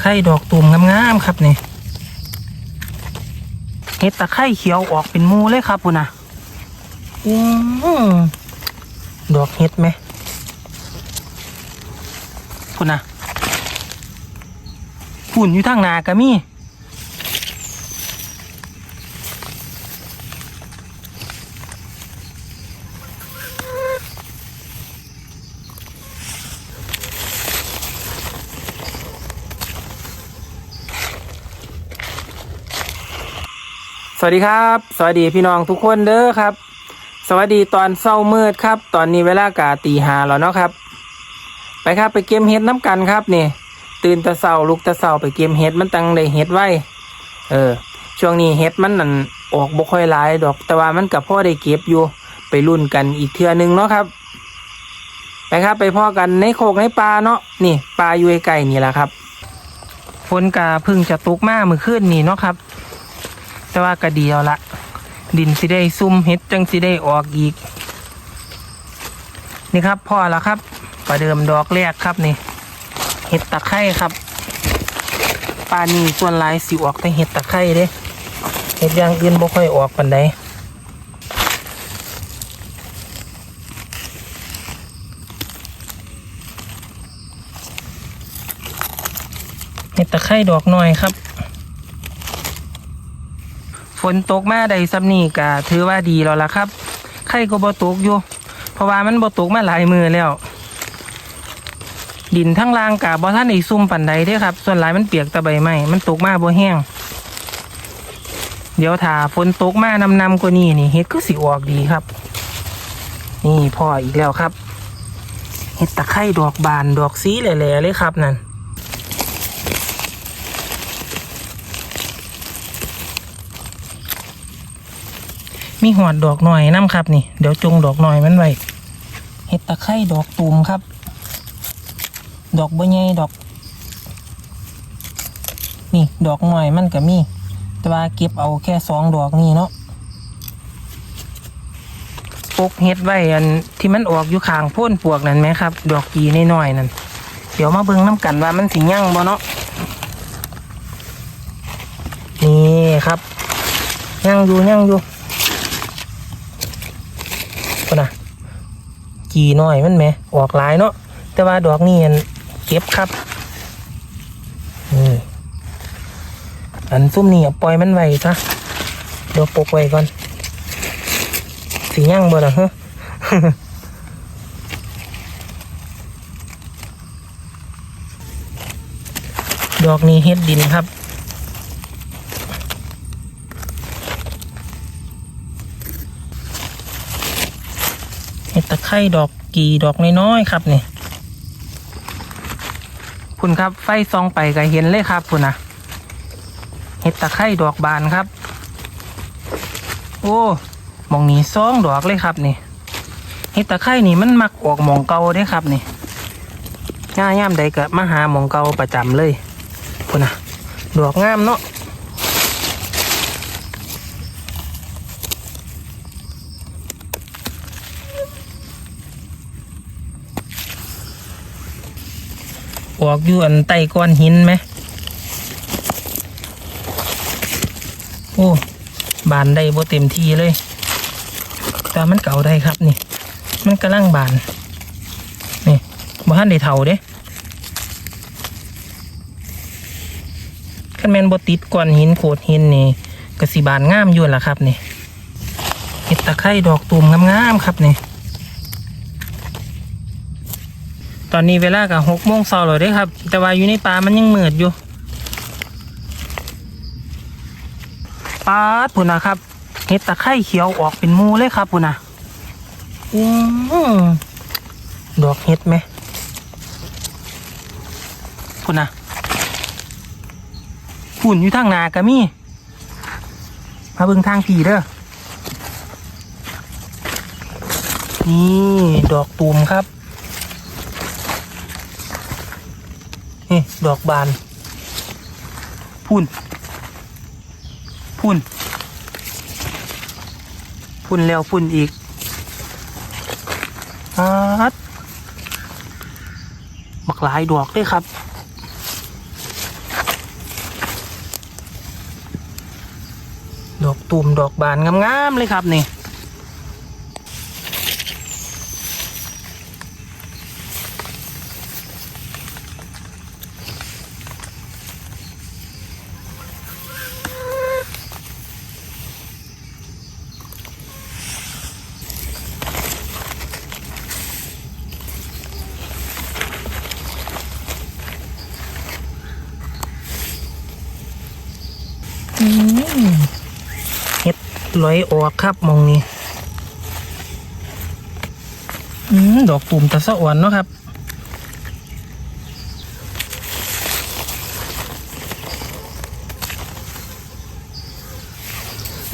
ไคร้ดอกตูมงามๆครับนี่เห็ดตะไคร้เขียวออกเป็นมูเลยครับปุ่นนะอืมดอกเห็ดไหมปุ่นนะปุ่นอยู่ทางหนากะมี่ สวัสดีครับ สวัสดีพี่น้องทุกคนเด้อครับ สวัสดีตอนเศร้ามืดครับ ตอนนี้เวลากาตีหาแล้วเนาะครับ ไปครับไปเกมเฮ็ดน้ำกันครับนี่ ตื่นตะเศร้าลุกตะเศร้าไปเกมเฮ็ดมันตังได้เฮ็ดไว้ เออ ช่วงนี้เฮ็ดมันนั่นออกบ่ค่อยหลายดอกแต่ว่ามันกับพ่อได้เก็บอยู่ ไปรุ่นกันอีกเทื่อนึงเนาะครับ ไปครับไปพ่อกันในโคกในปลาเนาะนี่ปลาอยู่ไกลนี่แหละครับฝนกาพึ่งจะตกมาเมื่อคืนนี่เนาะครับ แต่ว่าก็เดียวละ ดินสิได้ซุ่มเห็ดจังสิได้ออกอีก นี่ครับพ่อแล้วครับ ประเดิมดอกแรกครับนี่ เห็ดตะไคร่ครับปลานี่ส่วนลายสิออกแต่เห็ดตะไคร่เด้เห็ดย่างอื่นบ่ค่อยออกปานใดเห็ดตะไคร่ดอกน้อยครับ ฝนตกมาได้ซ้ำนี่ก็ถือว่าดีแล้วล่ะครับ ไข่ก็บ่ตกอยู่ เพราะว่ามันบ่ตกมาหลายมือแล้ว ดินทั้งล่างกะบ่ท่านไอ้ซุ่มปันใดเด้ครับ ส่วนหลายมันเปียกตะใบไม้มันตกมาบ่แห้ง เดี๋ยวถ้าฝนตกมานำนำกว่านี้นี่เฮ็ดก็สิออกดีครับ นี่พ่ออีกแล้วครับเฮ็ดตะไคร่ดอกบานดอกสีแหล่ๆเลยครับนั่น มีหอดดอกหน่อยน้ำครับนี่ เดี๋ยวจงดอกหน่อยมันไว้เห็ดตะไคร่ดอกตูมครับ ดอกบัใหญ่ดอก นี่ดอกหน่อยมันก็มี แต่ว่าเก็บเอาแค่สองดอกนี่เนาะปกเห็ดไว้อันที่มันออกอยู่ข้างพ่นปวกนั่นไหมครับ ดอกกีน้อยๆนั่นเดี๋ยวมาเบิ่งน้ำกันว่ามันสิยั่งบ่เนาะนี่ครับยั่งอยู่ยั่งอยู่ ก็นะกีน้อยมันแหมออกหลายเนาะแต่ว่าดอกนี่เก็บครับนี่อันซุ่มนี่ปล่อยมันไว้ซะเดี๋ยวปกไว้ก่อนสีย่างบ่ล่ะฮะดอกนี้เฮ็ดดินครับ ห็ดตะไคร่ดอกกีดอกน้อยๆครับนี่คุณครับไฟซองไปก็เห็นเลยครับคุณนะเห็ดตะไคร่ดอกบานครับ โอ้มองนี้ซองดอกเลยครับนี่เห็ดตะไคร่นี่มันมักออกมองเก่าเด้ครับนี่ง่ายย่ามใดก็มาหามองเก่าประจำเลยคุณนะดอกงามเนาะ ออกอยู่อันใต้ก้อนหินไหมโอ้บานได้บ่เต็มที่เลย แต่มันเก่าได้ครับนี่ มันกำลังบาน นี่บ่ทันได้เท่าเด้คันแมนบ่ติดก้อนหินโขดหินนี่กสิบานงามอยู่ล่ะครับนี่เห็ดตะไคร่ดอกตูมงามๆครับนี่ ตอนนี้เวลากับหกโมงเช้าเลยด้ครับ แต่ว่าอยู่ในป่ามันยังมืดอยู่ปาดพุ่นนะครับเห็ดตะไคร่เขียวออกเป็นมูเลยครับพุ่นนะอืมดอกเห็ดไหมพุ่นนะพุ่นอยู่ทางนากะมี่มาเบิ่งทางผีเด้อนี่ ดอกตูมครับ นี่ดอกบาน พุ่น พุ่น พุ่นแล้วพุ่นอีกฮัดบักหลายดอกด้วยครับ ดอกตุ่มดอกบานงามๆเลยครับนี่ ลอยออกครับมองนี้อดอกตุ่มตะสะอ่อนเนาะครับ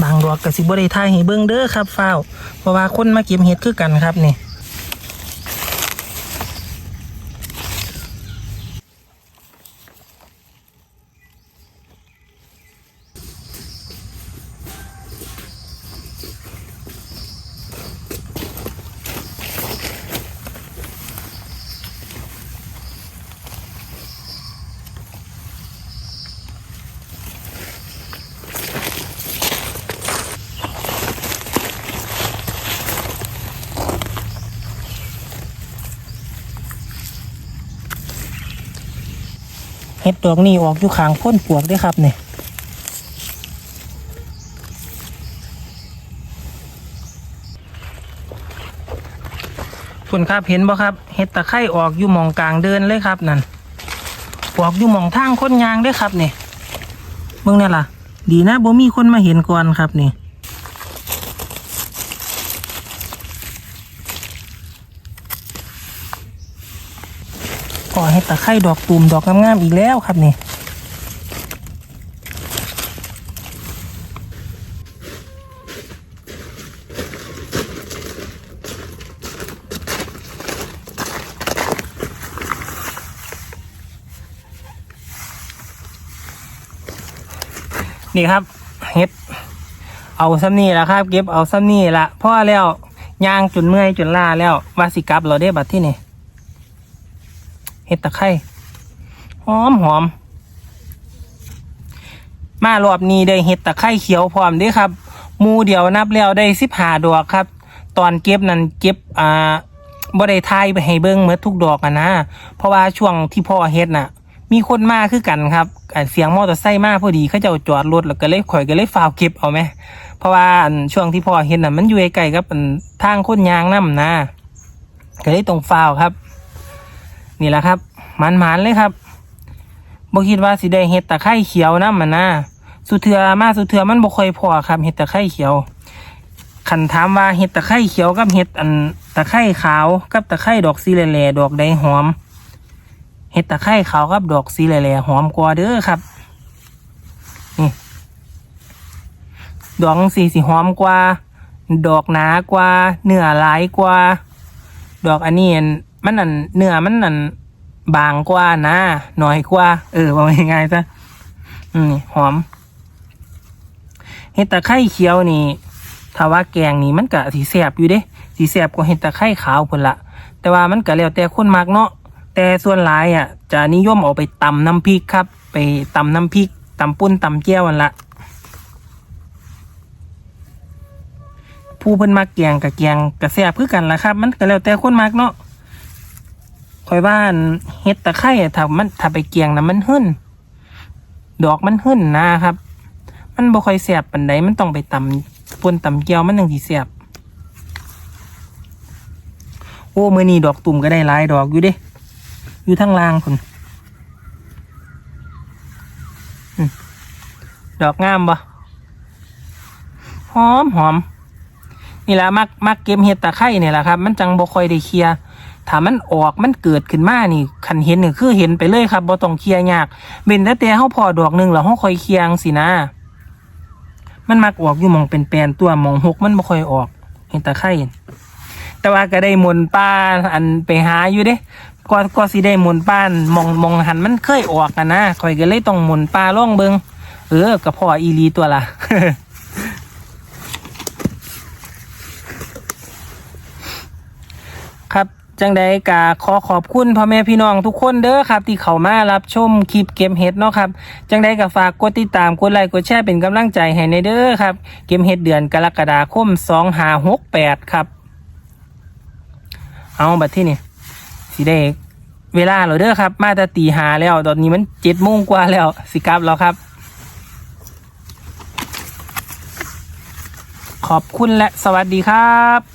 บางดอกกสิบ่ได้ทายให้เบิ้งเด้อครับฟ้าวเพราะว่าคนมาเก็บเห็ดคือกันครับนี่ เห็ดดอกนี้ออกอยู่ข้างพ้นปวกด้วยครับเนี่ยคุณครับเห็นบ่ครับเห็ดตะไคร่ออกอยู่มองกลางเดินเลยครับนั่นออกอยู่มองทางค้นยางด้วยครับเนี่ยเบิ่งนี่ล่ะ ดีนะบ่มีคนมาเห็นก่อนครับเนี่ย ก่อเห็ดตะไคร่ดอกตูมดอกงามๆอีกแล้วครับนี่นี่ครับเห็ดเอาซ้ำนี่ละครับ เก็บเอาซ้ำนี่ละพ่อแล้วย่างจนเมื่อยจนล้าแล้วว่าสิกับเราได้บัดที่นี่ เห็ดตะไคร่หอมหอม มารอบนี้ได้เห็ดตะไคร่เขียวพร้อมด้ครับมูเดียวนับแล้วได้สิบหาดอกครับ ตอนเก็บนั้นเก็บอ่าบ่ได้ทายไปให้เบิ้งเมื่อทุกดอกอะนะ เพราะว่าช่วงที่พ่อเฮ็ดน่ะ มีคนมาคือกันครับเสียงมอเตอร์ไซค์มาพอดีเขาเจะจอดรถแล้วก็เลยข่อยก็เลยฟาวเก็บเอาไหมเพราะว่าช่วงที่พ่อเฮ็ดน่ะมันอยู่ใกล้ๆกับอันทางคนยางน้ำนะก็เลยตรงฟาวครับ นี่แหละครับมันมันๆเลยครับบ่คิดว่าสิได้เห็ดตะไคร่เขียวนะมันนะสุเทือมาสุเทือมันบ่ค่อยพอครับเห็ดตะไคร่เขียวคันถามว่าเห็ดตะไคร่เขียวกับเห็ดอันตะไคร่ขาวกับตะไคร่ดอกสีแหล่ๆดอกใดหอมเห็ดตะไคร่ขาวกับดอกสีแหล่ๆหอมกว่าเด้อครับนี่ดอกสีสีหอมกว่า ดอกหนากว่าเนื้อหลายกว่า ดอกอันนี้ อันมันอันเนื้อมันอันบางกว่านะน่อยกว่า เออว่าง่ายๆซะอืมหอมเห็ดตะไคร่เขียวนี่ถ้าว่าแกงนี่มันก็สีแสบอยู่เด้สีแสบกว่าเห็ดตะไคร่ขาวพุ่นละแต่ว่ามันก็แล้วแต่คนมักเนาะแต่ส่วนหลายอะ จะนิยมเอาไปตำน้ำพริกครับ ไปตำน้ำพริกตำปุ้นตำแก้วนั่นละผู้เพิ่นมักแกงกับแกงกับแซ่บคือกันละครับ มันก็แล้วแต่คนมักเนาะ คอยว่านเฮ็ดตะไคร้อะถ้ามันถ้าไปแกงนะมันหึ่นดอกมันหึ่นนะครับ มันบ่ค่อยแซ่บปานใดมันต้องไปตำป่นตำเกียวมันถึงสิแซ่บโอ้มื้อนี้ดอกตุ่มก็ได้หลายดอกอยู่เด้ อยู่ทางล่างพุ่นดอกงามบ่หอมหอมนี่แหละมักมักเก็บเห็ดตะไคร่เนี่ยแหละครับ มันจังบ่ค่อยได้เคลียร์ ถ้ามันออกมันเกิดขึ้นมานี่คันเห็นนี่คือเห็นไปเลยครับบ่ต้องเคลียร์ยากเว้นแต่แต่เฮาพอดอกหนึ่งแล้วเฮาค่อยเคลียร์จังสินะ มันมักออกอยู่มองเป็นแปลนตัวมองหกมันบ่ค่อยออกเห็ดตะไคร่แต่ว่าก็ได้หมนป้าอันไปหาอยู่เด้ก็ก็สิได้หมนป้านมองมองหันมันเคยออกกันนะข่อยก็เลยต้องหมนป้าล่องเบิงเออก็พออีลีตัวละครับ จังใดกาขอขอบคุณพ่อแม่พี่น้องทุกคนเด้อครับ ที่เข้ามารับชมคลิปเกมเฮ็ดเนาะครับ จังใดก็ฝากกดติดตามกดไลค์กดแชร์เป็นกำลังใจให้ในเด้อครับ เกมเฮ็ดเดือนกรกฎาคม2568ครับ เอาบัดที่นี่สิได้เวลาแล้วเด้อครับ มาแต่ตีหาแล้ว ตอนนี้มันเจ็ดโมงกว่าแล้ว สิกลับแล้วครับ ขอบคุณและสวัสดีครับ